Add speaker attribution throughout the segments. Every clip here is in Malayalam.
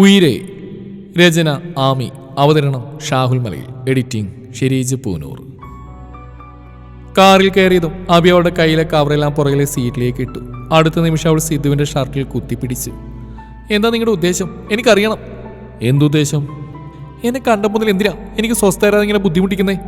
Speaker 1: ഉയിരേ രചന ആമി അവതരണം ഷാഹുൽ മലയിൽ എഡിറ്റിംഗ് ഷിരീജ് പൂനൂർ. കാറിൽ കയറിയതും അബി അവളുടെ കയ്യിലെ കവറെല്ലാം പുറകിലെ സീറ്റിലേക്ക് ഇട്ടു. അടുത്ത നിമിഷം അവൾ സിദ്ധുവിന്റെ ഷർട്ടിൽ കുത്തിപ്പിടിച്ചു. എന്താ നിങ്ങളുടെ ഉദ്ദേശം? എനിക്കറിയണം. എന്തുദ്ദേശം എന്നെ കണ്ട മുതൽ എന്തിനാ എനിക്ക് സ്വസ്ഥരാതെ ഇങ്ങനെ ബുദ്ധിമുട്ടിക്കുന്നേ?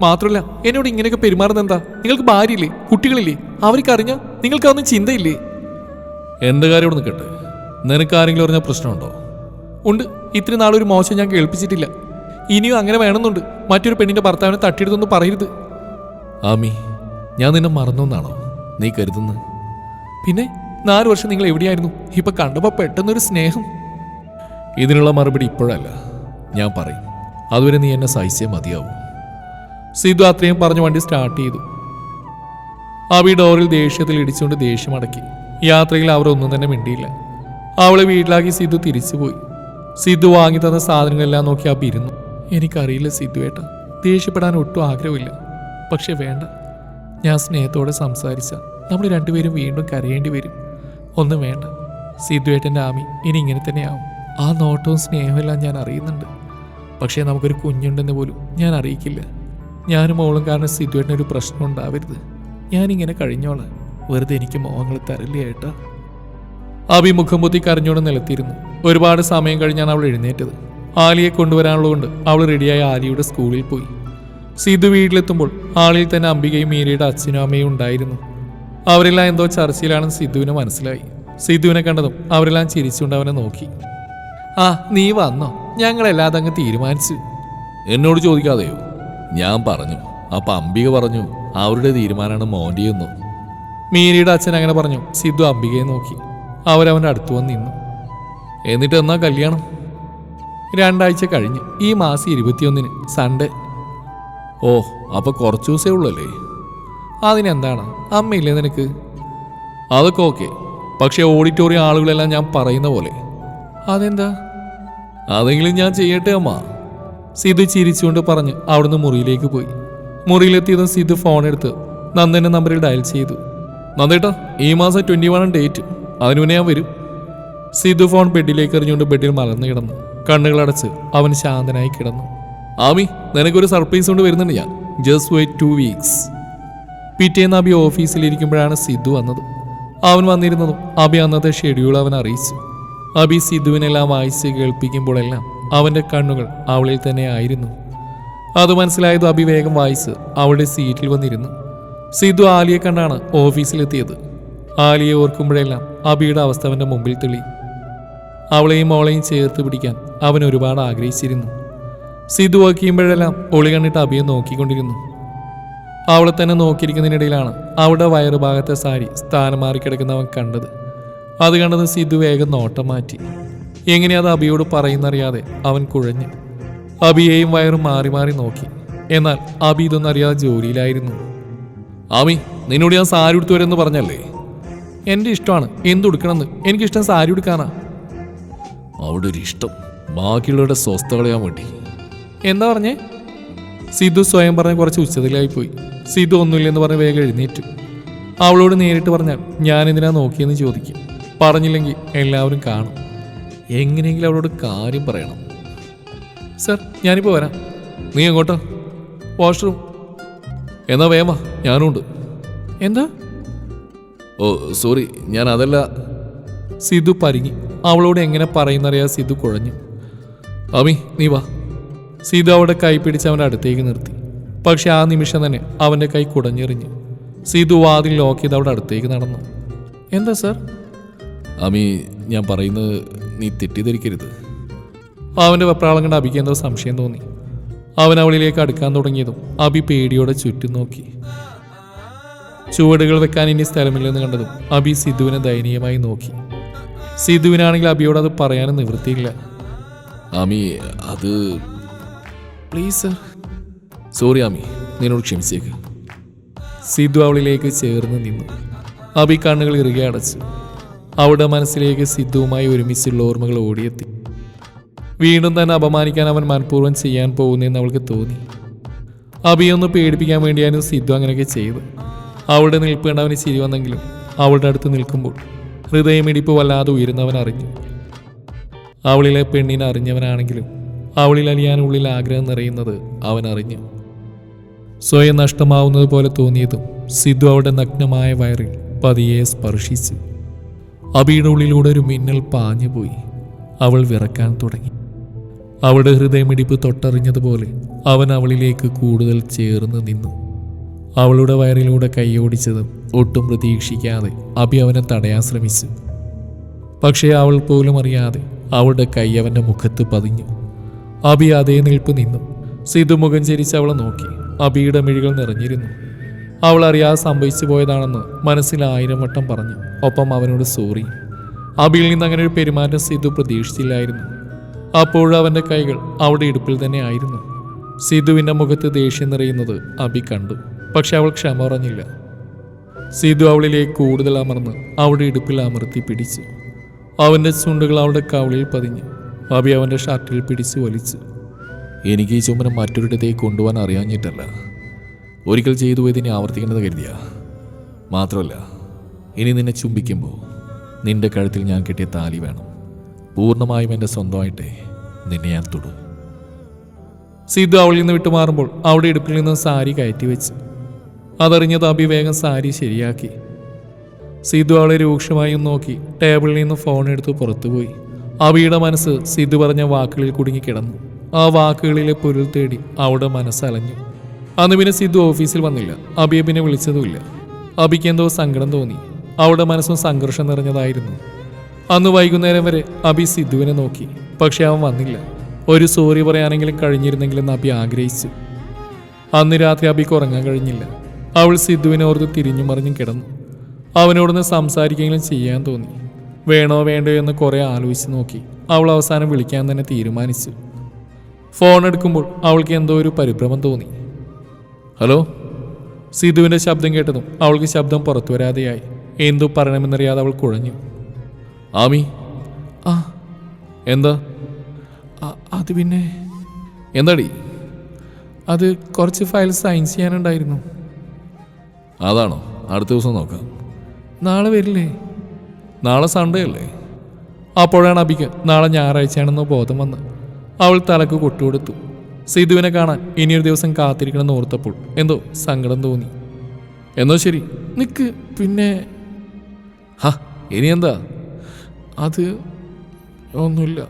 Speaker 1: മാത്രമല്ല എന്നോട് ഇങ്ങനെയൊക്കെ പെരുമാറുന്നത് എന്താ? നിങ്ങൾക്ക് ഭാര്യയില്ലേ? കുട്ടികളില്ലേ? അവർക്ക് അറിഞ്ഞാൽ നിങ്ങൾക്ക് അതൊന്നും ചിന്തയില്ലേ? എന്ത് കാര്യം ഇവിടെ നിൽക്കട്ടെ നിനക്ക് ആരെങ്കിലും അറിഞ്ഞ പ്രശ്നമുണ്ടോ? ഉണ്ട്. ഇത്ര നാളൊരു മോശം ഞാൻ കേൾപ്പിച്ചിട്ടില്ല. ഇനിയും അങ്ങനെ വേണമെന്നുണ്ട്. മറ്റൊരു പെണ്ണിന്റെ ഭർത്താവിനെ തട്ടിയെടുത്തൊന്ന് പറയരുത്. ആമി ഞാൻ നിന്നെ മറന്നൊന്നാണോ? നീ കരുതുന്നത് പിന്നെ നാല് വർഷം നിങ്ങൾ എവിടെയായിരുന്നു? ഇപ്പൊ കണ്ടപ്പോ പെട്ടെന്നൊരു സ്നേഹം. ഇതിനുള്ള മറുപടി ഇപ്പോഴല്ല. ഞാൻ പറയും. അതുവരെ നീ എന്നെ സഹിച്ചേ മതിയാവും. സിദ്ധു അത്രയും പറഞ്ഞു വണ്ടി സ്റ്റാർട്ട് ചെയ്തു. അവി ഡോറിൽ ദേഷ്യത്തിൽ ഇടിച്ചുകൊണ്ട് ദേഷ്യമടക്കി യാത്രയിൽ അവരൊന്നും ഒന്നും തന്നെ മിണ്ടിയില്ല. അവളെ വീട്ടിലാക്കി സിദ്ധു തിരിച്ചുപോയി. സിദ്ധു വാങ്ങി തന്ന സാധനങ്ങളെല്ലാം നോക്കി അപ്പം ഇരുന്നു എനിക്കറിയില്ല സിദ്ധു ഏട്ട. ദേഷ്യപ്പെടാൻ ഒട്ടും ആഗ്രഹമില്ല. പക്ഷെ വേണ്ട. ഞാൻ സ്നേഹത്തോടെ സംസാരിച്ച. നമ്മൾ രണ്ടുപേരും വീണ്ടും കരയേണ്ടി വരും. ഒന്നും വേണ്ട. സിദ്ധു ഏട്ടന്റെ ആമി ഇനി ഇങ്ങനെ തന്നെയാവും. ആ നോട്ടവും സ്നേഹമെല്ലാം ഞാൻ അറിയുന്നുണ്ട്. പക്ഷേ നമുക്കൊരു കുഞ്ഞുണ്ടെന്ന് പോലും ഞാൻ അറിയിക്കില്ല. ഞാനും മോളും കാരണം സിദ്ധുവേട്ടനൊരു പ്രശ്നം ഉണ്ടാവരുത്. ഞാനിങ്ങനെ കഴിഞ്ഞോളാം. വെറുതെ എനിക്ക് മോഹങ്ങൾ തരില്ലേ ഏട്ടാ. അഭിമുഖം പൊത്തി കരഞ്ഞോണ്ട് നിലത്തിയിരുന്നു. ഒരുപാട് സമയം കഴിഞ്ഞാണ് അവൾ എഴുന്നേറ്റത്. ആലിയെ കൊണ്ടുവരാനുള്ളതുകൊണ്ട് അവൾ റെഡിയായി ആലിയുടെ സ്കൂളിൽ പോയി. സിദ്ധു വീട്ടിലെത്തുമ്പോൾ ആളിൽ തന്നെ അംബികയും മീരയുടെ അച്ഛനും അമ്മയും ഉണ്ടായിരുന്നു. അവരെല്ലാം എന്തോ ചർച്ചയിലാണെന്ന് സിദ്ധുവിന് മനസ്സിലായി. സിദ്ധുവിനെ കണ്ടതും അവരെല്ലാം ചിരിച്ചുകൊണ്ട് അവനെ നോക്കി. ആ നീ വന്നോ? ഞങ്ങളെല്ലാം അങ്ങ് തീരുമാനിച്ചു. എന്നോട് ചോദിക്കാതെയോ? ഞാൻ പറഞ്ഞു. അപ്പൊ അംബിക പറഞ്ഞു അവരുടെ തീരുമാനമാണ് മോന്റെയെന്നു. മീരയുടെ അച്ഛൻ അങ്ങനെ പറഞ്ഞു. സിദ്ധു അംബികയെ നോക്കി. അവരവന്റെ അടുത്ത് വന്ന് നിന്നു. എന്നിട്ട് എന്നാ കല്യാണം? രണ്ടാഴ്ച കഴിഞ്ഞ് ഈ മാസം ഇരുപത്തിയൊന്നിന് സൺഡേ. ഓ അപ്പോൾ കുറച്ച് ദിവസമേ ഉള്ളല്ലേ? അതിനെന്താണ്? അമ്മയില്ലേ നിനക്ക്? അതൊക്കെ ഓക്കെ. പക്ഷേ ഓഡിറ്റോറിയം ആളുകളെല്ലാം ഞാൻ പറയുന്ന പോലെ. അതെന്താ? അതെങ്കിലും ഞാൻ ചെയ്യട്ടെ അമ്മ. സിധു ചിരിച്ചുകൊണ്ട് പറഞ്ഞ് അവിടുന്ന് മുറിയിലേക്ക് പോയി. മുറിയിലെത്തിയതും സിധു ഫോൺ എടുത്ത് നന്ദന്റെ നമ്പറിൽ ഡയൽ ചെയ്തു. നന്ദേട്ടാ ഈ മാസം ട്വന്റി വൺ ഡേറ്റ്. അതിനു മുന്നേ ഞാൻ വരും. സിധു ഫോൺ ബെഡിലേക്ക് എറിഞ്ഞുകൊണ്ട് ബെഡിൽ മലർന്നു കിടന്നു. കണ്ണുകളടച്ച് അവൻ ശാന്തനായി കിടന്നു. ആമി നിനക്കൊരു സർപ്രൈസ് കൊണ്ട് വരുന്നുണ്ട് ഞാൻ. ജസ്റ്റ് വെയിറ്റ് ടു വീക്സ് പിറ്റേന്ന് അബി ഓഫീസിലിരിക്കുമ്പോഴാണ് സിദ്ധു വന്നത്. അവൻ വന്നിരുന്നതും അബി അന്നത്തെ ഷെഡ്യൂൾ അവൻ അറിയിച്ചു. അബി സിദ്ധുവിനെല്ലാം വായിച്ച് കേൾപ്പിക്കുമ്പോഴെല്ലാം അവന്റെ കണ്ണുകൾ അവളിൽ തന്നെ ആയിരുന്നു. അത് മനസ്സിലായത് അബി വേഗം വായിച്ച് അവളുടെ സീറ്റിൽ വന്നിരുന്നു. സിദ്ധു ആലിയെ കണ്ടാണ് ഓഫീസിലെത്തിയത്. ആലിയെ ഓർക്കുമ്പോഴെല്ലാം അബിയുടെ അവസ്ഥ അവന്റെ മുമ്പിൽ തെളി. അവളെയും മോളെയും ചേർത്ത് പിടിക്കാൻ അവൻ ഒരുപാട് ആഗ്രഹിച്ചിരുന്നു. സിദ്ധു ആക്കിയുമ്പോഴെല്ലാം ഒളി കണ്ടിട്ട് അബിയെ നോക്കിക്കൊണ്ടിരുന്നു. അവളെ തന്നെ നോക്കിയിരിക്കുന്നതിനിടയിലാണ് അവളുടെ വയറുഭാഗത്തെ സാരി സ്ഥാനം മാറിക്കിടക്കുന്ന അവൻ കണ്ടത്. അത് കണ്ടത് സിദ്ധു വേഗം നോട്ടം മാറ്റി. എങ്ങനെ അത് അബിയോട് പറയുന്നറിയാതെ അവൻ കുഴഞ്ഞു. അബിയെയും വയറും മാറി മാറി നോക്കി. എന്നാൽ അബി ഇതൊന്നറിയാതെ ജോലിയിലായിരുന്നു. ആമി നിന്നോട് ഞാൻ സാരി ഉടുത്തു വരെന്ന് പറഞ്ഞല്ലേ? എന്റെ ഇഷ്ടമാണ്. എന്തുടുക്കണമെന്ന് എനിക്കിഷ്ടം സാരി ഉടുക്കാനാ. അവിടെ ഒരു ഇഷ്ടം. ബാക്കിയുള്ളവരുടെ സ്വസ്ഥ കളയാൻ വേണ്ടി. എന്താ പറഞ്ഞേ? സിദ്ധു സ്വയം പറഞ്ഞ് കുറച്ച് ഉച്ചതിലായി പോയി സിദ്ധു ഒന്നുമില്ലെന്ന് പറഞ്ഞ് വേഗം എഴുന്നേറ്റു. അവളോട് നേരിട്ട് പറഞ്ഞാൽ ഞാൻ എന്തിനാ നോക്കിയെന്ന് ചോദിക്കും. പറഞ്ഞില്ലെങ്കിൽ എല്ലാവരും കാണും. എങ്ങനെയെങ്കിലും അവളോട് കാര്യം പറയണം. സർ ഞാനിപ്പോൾ വരാം. നീ എങ്ങോട്ടാ? വാഷ്റൂം. എന്നാ വേമ ഞാനുണ്ട്. എന്താ? ഓ സോറി ഞാൻ അതല്ല സിദ്ധു പരിങ്ങി. അവളോട് എങ്ങനെ പറയുന്നറിയാ സിദ്ധു കുഴഞ്ഞു. അമി നീ വാ. സിദ്ധു അവളുടെ കൈ പിടിച്ച് അവന്റെ അടുത്തേക്ക് നിർത്തി. പക്ഷെ ആ നിമിഷം തന്നെ അവന്റെ കൈ കുടഞ്ഞെറിഞ്ഞു. സിദ്ധു വാതിൽ ലോക്ക് ചെയ്ത് അവിടെ അടുത്തേക്ക് നടന്നു. എന്താ സർ? അമി ഞാൻ പറയുന്നത് നീ തെറ്റിദ്ധരിക്കരുത്. അവന്റെ വെപ്രാളം കണ്ട് അബിക്ക് എന്തോ സംശയം തോന്നി. അവൻ അവളിലേക്ക് അടുക്കാൻ തുടങ്ങിയതും അബി പേടിയോടെ ചുറ്റും നോക്കി. ചുവടുകൾ വെക്കാൻ ഇനി സ്ഥലമില്ലെന്ന് കണ്ടതും അബി സിദ്ധുവിനെ ദയനീയമായി നോക്കി. സിദ്ധുവിനാണെങ്കിൽ അബിയോട് അത് പറയാനും നിവൃത്തിയില്ല. ആമി അത് പ്ലീസ് സർ സോറി ആമി നിന്നോട് ക്ഷമിച്ചേക്ക്. സിദ്ധു അവളിലേക്ക് ചേർന്ന് നിന്നു. അബി കണ്ണുകൾ ഇറുകെ അടച്ചു. അവളുടെ മനസ്സിലേക്ക് സിദ്ധുവുമായി ഒരുമിച്ചുള്ള ഓർമ്മകൾ ഓടിയെത്തി. വീണ്ടും തന്നെ അപമാനിക്കാൻ അവൻ മനഃപൂർവം ചെയ്യാൻ പോകുന്നെന്ന് അവൾക്ക് തോന്നി. അബിയൊന്ന് പേടിപ്പിക്കാൻ വേണ്ടിയായിരുന്നു സിദ്ധു അങ്ങനെയൊക്കെ ചെയ്തു അവളുടെ നിൽപ്പ് കണ്ട് അവന് ചിരി വന്നെങ്കിലും അവളുടെ അടുത്ത് നിൽക്കുമ്പോൾ ഹൃദയമിടിപ്പ് വല്ലാതെ ഉയരുന്നവൻ അറിഞ്ഞു. അവളിലെ പെണ്ണിനെ അറിഞ്ഞവനാണെങ്കിലും അവളിൽ അലിയാനുള്ളിൽ ആഗ്രഹം നിറയുന്നത് അവൻ അറിഞ്ഞു. സ്വയം നഷ്ടമാവുന്നത് പോലെ തോന്നിയതും സിദ്ധു അവളുടെ നഗ്നമായ വയറിൽ പതിയെ സ്പർശിച്ചു. അബിയുടെ ഉള്ളിലൂടെ ഒരു മിന്നൽ പാഞ്ഞുപോയി അവൾ വിറക്കാൻ തുടങ്ങി. അവളുടെ ഹൃദയമിടിപ്പ് തൊട്ടറിഞ്ഞതുപോലെ അവൻ അവളിലേക്ക് കൂടുതൽ ചേർന്ന് നിന്നു. അവളുടെ വയറിലൂടെ കൈയോടിച്ചതും ഒട്ടും പ്രതീക്ഷിക്കാതെ അഭി അവനെ തടയാൻ ശ്രമിച്ചു. പക്ഷേ അവൾ പോലും അറിയാതെ അവളുടെ കൈ അവന്റെ മുഖത്ത് പതിഞ്ഞു. അബി അതേ നിൽപ്പ് നിന്നു. സിധു മുഖം ചരിച്ച് അവളെ നോക്കി. അബിയുടെ മിഴികൾ നിറഞ്ഞിരുന്നു. അവൾ അറിയാതെ സംഭവിച്ചു പോയതാണെന്ന് മനസ്സിൽ ആയിരം വട്ടം പറഞ്ഞു. ഒപ്പം അവനോട് സോറി. അബിയിൽ നിന്ന് അങ്ങനെ ഒരു പെരുമാറ്റം സിധു പ്രതീക്ഷിച്ചില്ലായിരുന്നു. അപ്പോഴും അവന്റെ കൈകൾ അവളുടെ ഇടുപ്പിൽ തന്നെ ആയിരുന്നു. സിധുവിന്റെ മുഖത്ത് ദേഷ്യം നിറയുന്നത് അബി കണ്ടു. പക്ഷെ അവൾ ക്ഷമ പറഞ്ഞില്ല. സീതു അവളിലേക്ക് കൂടുതൽ അമർന്ന് അവളുടെ ഇടുപ്പിൽ അമർത്തി പിടിച്ചു. അവന്റെ ചുണ്ടുകൾ അവളുടെ കവളിൽ പതിഞ്ഞു. അബി അവന്റെ ഷർട്ടിൽ പിടിച്ചു വലിച്ചു. എനിക്ക് ഈ ചുമനം മറ്റൊരിടത്തേക്ക് കൊണ്ടുപോകാൻ അറിയാഞ്ഞിട്ടല്ല. ഒരിക്കൽ ചെയ്തു പോയത് ഇനി ആവർത്തിക്കേണ്ടത് കരുതിയ. മാത്രമല്ല ഇനി നിന്നെ ചുംബിക്കുമ്പോൾ നിന്റെ കഴുത്തിൽ ഞാൻ കിട്ടിയ താലി വേണം. പൂർണമായും എന്റെ സ്വന്തമായിട്ട് നിന്നെ ഞാൻ തൊടും. സിദ്ധു അവളിൽ നിന്ന് വിട്ടുമാറുമ്പോൾ അവിടെ ഇടുപ്പിൽ നിന്ന് സാരി കയറ്റി വെച്ച്. അതറിഞ്ഞത് അബി വേഗം സാരി ശരിയാക്കി. സിദ്ധു അവളെ രൂക്ഷമായി നോക്കി ടേബിളിൽ നിന്ന് ഫോൺ എടുത്ത് പുറത്തുപോയി അബിയുടെ മനസ്സ് സിദ്ധു പറഞ്ഞ വാക്കുകളിൽ കുടുങ്ങിക്കിടന്നു ആ വാക്കുകളിലെ പൊരുൾ തേടി അവളുടെ മനസ്സലഞ്ഞു അന്ന് പിന്നെ സിദ്ധു ഓഫീസിൽ വന്നില്ല. അബിയെ പിന്നെ വിളിച്ചതുമില്ല. അബിക്ക് എന്തോ സങ്കടം തോന്നി. അവളുടെ മനസ്സും സംഘർഷം നിറഞ്ഞതായിരുന്നു. അന്ന് വൈകുന്നേരം വരെ അബി സിദ്ധുവിനെ നോക്കി. പക്ഷെ അവൻ വന്നില്ല. ഒരു സോറി പറയാനെങ്കിലും കഴിഞ്ഞിരുന്നെങ്കിലെന്ന് അബി ആഗ്രഹിച്ചു. അന്ന് രാത്രി അബിക്ക് ഉറങ്ങാൻ കഴിഞ്ഞില്ല. അവൾ സിദ്ധുവിനെ ഓർത്ത് തിരിഞ്ഞു മറിഞ്ഞും കിടന്നു. അവനോടൊന്ന് സംസാരിക്കെങ്കിലും ചെയ്യാൻ തോന്നി. വേണോ വേണ്ടോ എന്ന് കുറെ ആലോചിച്ച് നോക്കി. അവൾ അവസാനം വിളിക്കാൻ തന്നെ തീരുമാനിച്ചു. ഫോൺ എടുക്കുമ്പോൾ അവൾക്ക് എന്തോ ഒരു പരിഭ്രമം തോന്നി. ഹലോ? സിധുവിന്റെ ശബ്ദം കേട്ടതും അവൾക്ക് ശബ്ദം പുറത്തു വരാതെയായി. എന്തു പറയണമെന്നറിയാതെ അവൾ കുഴഞ്ഞു. ആമി? ആ. എന്താ? അത് പിന്നെ എന്താടി? അത് കുറച്ച് ഫയൽ സൈൻ ചെയ്യാനുണ്ടായിരുന്നു. അതാണോ? അടുത്ത ദിവസം നോക്കാം. നാളെ വരില്ലേ? നാളെ സൺഡേ അല്ലേ? അപ്പോഴാണ് അബിക്ക് നാളെ ഞായറാഴ്ചയാണെന്ന് ബോധം വന്ന്. അവൾ തലക്ക് കൊട്ടുകൊടുത്തു. സിധുവിനെ കാണാൻ ഇനിയൊരു ദിവസം കാത്തിരിക്കണമെന്ന് ഓർത്തപ്പോൾ എന്തോ സങ്കടം തോന്നി. എന്നോ ശരി? നിക്ക് പിന്നെ ഹാ ഇനി എന്താ അത് ഒന്നുമില്ല.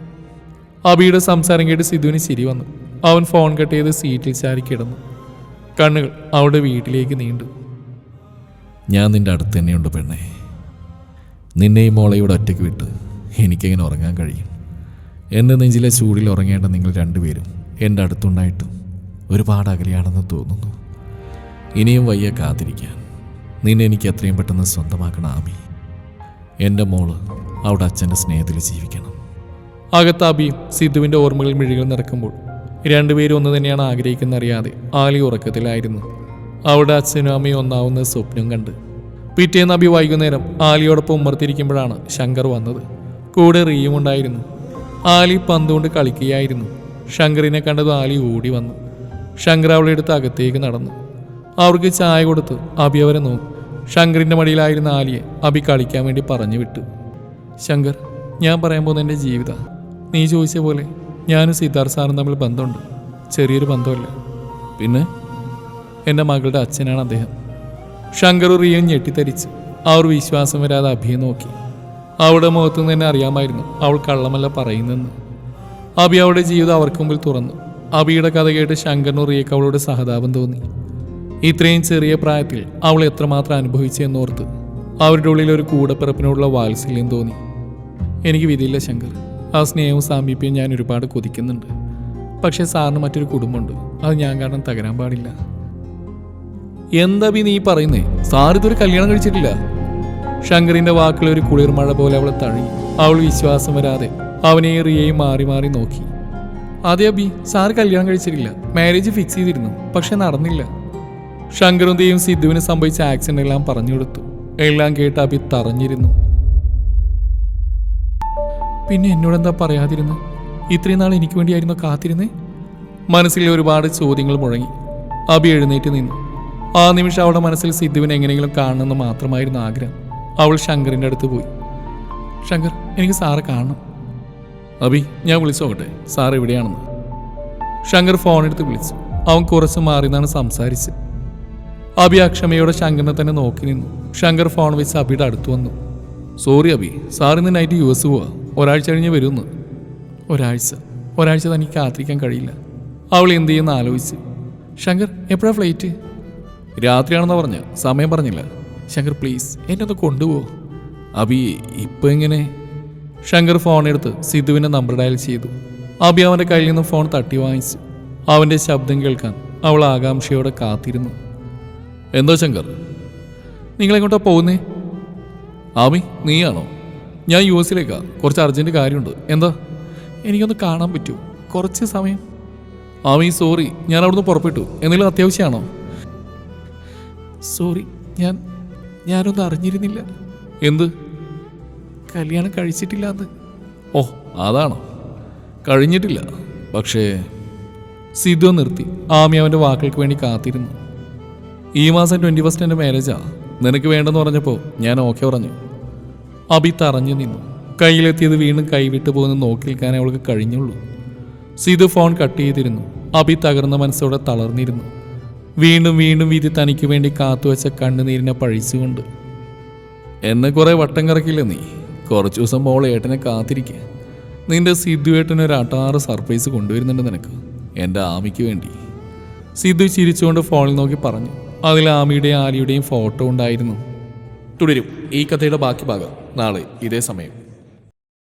Speaker 1: അബിയുടെ സംസാരം കേട്ട് സിധുവിന് ശരി വന്നു. അവൻ ഫോൺ കട്ട് ചെയ്ത് സീറ്റിൽ ചാരി കിടന്നു കണ്ണുകൾ അവളുടെ വീട്ടിലേക്ക് നീണ്ടു. ഞാൻ നിന്റെ അടുത്ത് തന്നെയുണ്ട് പെണ്ണേ. നിന്നെയും മോളെ ഇവിടെ ഒറ്റയ്ക്ക് വിട്ട് എനിക്കെങ്ങനെ ഉറങ്ങാൻ കഴിയും? എന്റെ നെഞ്ചിലെ ചൂടിൽ ഉറങ്ങേണ്ട നിങ്ങൾ രണ്ടുപേരും എന്റെ അടുത്തുണ്ടായിട്ടും ഒരുപാട് അകലെയാണെന്ന് തോന്നുന്നു. ഇനിയും വയ്യ കാത്തിരിക്കാൻ. നിന്നെ എനിക്ക് എത്രയും പെട്ടെന്ന് സ്വന്തമാക്കണം ആമി. എന്റെ മോൾ അവിടെ അച്ഛന്റെ സ്നേഹത്തിൽ ജീവിക്കണം. അകത്ത് അബിയും സിദ്ധുവിന്റെ ഓർമ്മകളിൽ മിഴികൾ നിറക്കുമ്പോൾ രണ്ടുപേരും ഒന്ന് തന്നെയാണ് ആഗ്രഹിക്കുന്നറിയാതെ ആലി ഉറക്കത്തിലായിരുന്നു. അവിടെ അച്ഛനും അമ്മയും ഒന്നാവുന്ന സ്വപ്നം കണ്ട്. പിറ്റേന്ന് അബി വൈകുന്നേരം ആലിയോടൊപ്പം ഉമ്മർത്തിരിക്കുമ്പോഴാണ് ശങ്കർ വന്നത്. കൂടെ റീയും ഉണ്ടായിരുന്നു. ആലി പന്തുകൊണ്ട് കളിക്കുകയായിരുന്നു. ശങ്കറിനെ കണ്ടത് ആലി ഓടി വന്നു. ശങ്കർ അവളെ എടുത്ത് അകത്തേക്ക് നടന്നു. അവർക്ക് ചായ കൊടുത്ത് അബി അവരെ നോക്കി. ശങ്കറിന്റെ മടിയിലായിരുന്ന ആലിയെ അബി കളിക്കാൻ വേണ്ടി പറഞ്ഞു വിട്ടു. ശങ്കർ ഞാൻ പറയാൻ പോകുന്ന എന്റെ ജീവിതം നീ ചോദിച്ച പോലെ ഞാനും സിദ്ധാർത്ഥ സാറും തമ്മിൽ ബന്ധമുണ്ട്. ചെറിയൊരു ബന്ധമല്ല പിന്നെ? എന്റെ മകളുടെ അച്ഛനാണ് അദ്ദേഹം. ശങ്കർ റിയൻ ഞെട്ടിത്തരിച്ച് അവർ വിശ്വാസം വരാതെ അഭിയെ നോക്കി. അവളുടെ മുഖത്ത് നിന്ന് തന്നെ അറിയാമായിരുന്നു അവൾ കള്ളമല്ല പറയുന്നെന്ന്. അബി അവളുടെ ജീവിതം അവർക്ക് മുമ്പിൽ തുറന്നു. അബിയുടെ കഥ കേട്ട് ശങ്കറിനും റിയക്ക് അവളോട് സഹതാപം തോന്നി. ഇത്രയും ചെറിയ പ്രായത്തിൽ അവൾ എത്രമാത്രം അനുഭവിച്ചെന്നോർത്ത് അവരുടെ ഉള്ളിൽ ഒരു കൂടപ്പിറപ്പിനോടുള്ള വാത്സല്യം തോന്നി. എനിക്ക് വിധിയില്ല ശങ്കർ. ആ സ്നേഹവും സാമീപ്യവും ഞാൻ ഒരുപാട് കൊതിക്കുന്നുണ്ട്. പക്ഷേ സാറിന് മറ്റൊരു കുടുംബമുണ്ട്. അത് ഞാൻ കാരണം തകരാൻ പാടില്ല. എന്താ നീ പറയുന്നേ? സാർ ഇതൊരു കല്യാണം കഴിച്ചിട്ടില്ല. ശങ്കറിന്റെ വാക്കിൽ ഒരു കുളിർമഴ പോലെ അവളെ തഴി അവൾ വിശ്വാസം വരാതെ അവനെ റിയയും മാറി മാറി നോക്കി. അതെ അബി സാർ കല്യാണം കഴിച്ചിട്ടില്ല. മാരേജ് ഫിക്സ് ചെയ്തിരുന്നു പക്ഷെ നടന്നില്ല. ശങ്കറുന്തിയും സിദ്ധുവിന് സംഭവിച്ച ആക്സിഡന്റ് എല്ലാം പറഞ്ഞു കൊടുത്തു. എല്ലാം കേട്ട് അബി തറഞ്ഞിരുന്നു. പിന്നെ എന്നോടെന്താ പറയാതിരുന്നു? ഇത്രയും നാൾ എനിക്ക് വേണ്ടിയായിരുന്നു കാത്തിരുന്നേ? മനസ്സിൽ ഒരുപാട് ചോദ്യങ്ങൾ മുഴങ്ങി. അബി എഴുന്നേറ്റ് നിന്നു. ആ നിമിഷം അവളുടെ മനസ്സിൽ സിദ്ധുവിനെ എങ്ങനെയെങ്കിലും കാണണമെന്ന് മാത്രമായിരുന്നു ആഗ്രഹം. അവൾ ശങ്കറിന്റെ അടുത്ത് പോയി. ശങ്കർ എനിക്ക് സാറ് കാണണം. അബി ഞാൻ വിളിച്ചോട്ടെ സാർ എവിടെയാണെന്ന് ശങ്കർ ഫോൺ എടുത്ത് വിളിച്ചു. അവൻ കുറച്ച് മാറി നിന്നാണ് സംസാരിച്ച് അബി അക്ഷമയോടെ ശങ്കറിനെ തന്നെ നോക്കി നിന്നു. ശങ്കർ ഫോൺ വെച്ച് അബിയുടെ അടുത്ത് വന്നു. സോറി അബി സാർ ഇന്ന് നൈറ്റ് യു എസ് പോവാ. ഒരാഴ്ച കഴിഞ്ഞ് വരുമെന്ന്. ഒരാഴ്ച? ഒരാഴ്ച തനിക്ക് കാത്തിരിക്കാൻ കഴിയില്ല. അവൾ എന്ത് ചെയ്യുന്ന ആലോചിച്ച്. ശങ്കർ എപ്പോഴാണ് ഫ്ലൈറ്റ്? രാത്രിയാണെന്ന് പറഞ്ഞ. സമയം പറഞ്ഞില്ല. ശങ്കർ പ്ലീസ് എന്നെ ഒന്ന് കൊണ്ടുപോ. അബി ഇപ്പൊ എങ്ങനെ? ശങ്കർ ഫോൺ എടുത്ത് സിദ്ധുവിന്റെ നമ്പർ ഡയൽ ചെയ്തു. അബി അവന്റെ കയ്യിൽ നിന്ന് ഫോൺ തട്ടി വാങ്ങിച്ചു. അവന്റെ ശബ്ദം കേൾക്കാൻ അവൾ ആകാംക്ഷയോടെ കാത്തിരുന്നു. എന്തോ ശങ്കർ? നിങ്ങളെങ്ങോട്ടാ പോകുന്നേ? ആമി നീയാണോ? ഞാൻ യു എസിലേക്കാ കുറച്ച് അർജന്റ് കാര്യമുണ്ട്. എന്താ? എനിക്കൊന്ന് കാണാൻ പറ്റൂ. കുറച്ച് സമയം. ആമി സോറി ഞാൻ അവിടുന്ന് പുറപ്പെട്ടു. എന്തെങ്കിലും അത്യാവശ്യമാണോ? സോറി ഞാൻ ഞാനൊന്നും അറിഞ്ഞിരുന്നില്ല. എന്ത്? കല്യാണം കഴിച്ചിട്ടില്ല എന്ന് ഓ അതാണോ? കഴിഞ്ഞിട്ടില്ല. പക്ഷേ സിദ്ധു നിർത്തി. ആമി അവന്റെ വാക്കുകൾക്ക് വേണ്ടി കാത്തിരുന്നു. ഈ മാസം ട്വന്റി ഫസ്റ്റ് എന്റെ മാരേജാ നിനക്ക് വേണ്ടെന്ന് പറഞ്ഞപ്പോൾ ഞാൻ ഓക്കെ പറഞ്ഞു. അബി തറഞ്ഞു നിന്നു. കയ്യിലെത്തിയത് വീണ്ടും കൈവിട്ടു പോകുന്ന നോക്കി നിൽക്കാനേ അവൾക്ക് കഴിഞ്ഞുള്ളൂ. സിധു ഫോൺ കട്ട് ചെയ്തിരുന്നു. അബി തകർന്ന മനസ്സോടെ തളർന്നിരുന്നു. വീണ്ടും വീണ്ടും വിധി തനിക്ക് വേണ്ടി കാത്തുവച്ച കണ്ണുനീരിനെ പഴിച്ചുകൊണ്ട്. എന്നെ കുറേ വട്ടം കറക്കില്ല നീ? കുറച്ച് ദിവസം മോളെ ഏട്ടനെ കാത്തിരിക്കുക നിന്റെ സിദ്ധു ഒരു അട്ടാറ് സർപ്രൈസ് കൊണ്ടുവരുന്നുണ്ട് നിനക്ക് എന്റെ ആമിക്ക് വേണ്ടി. സിദ്ധു ചിരിച്ചുകൊണ്ട് ഫോണിൽ നോക്കി പറഞ്ഞു. അതിൽ ആമിയുടെയും ആലിയുടെയും ഫോട്ടോ ഉണ്ടായിരുന്നു. തുടരും ഈ കഥയുടെ ബാക്കി ഭാഗം നാളെ ഇതേ സമയം.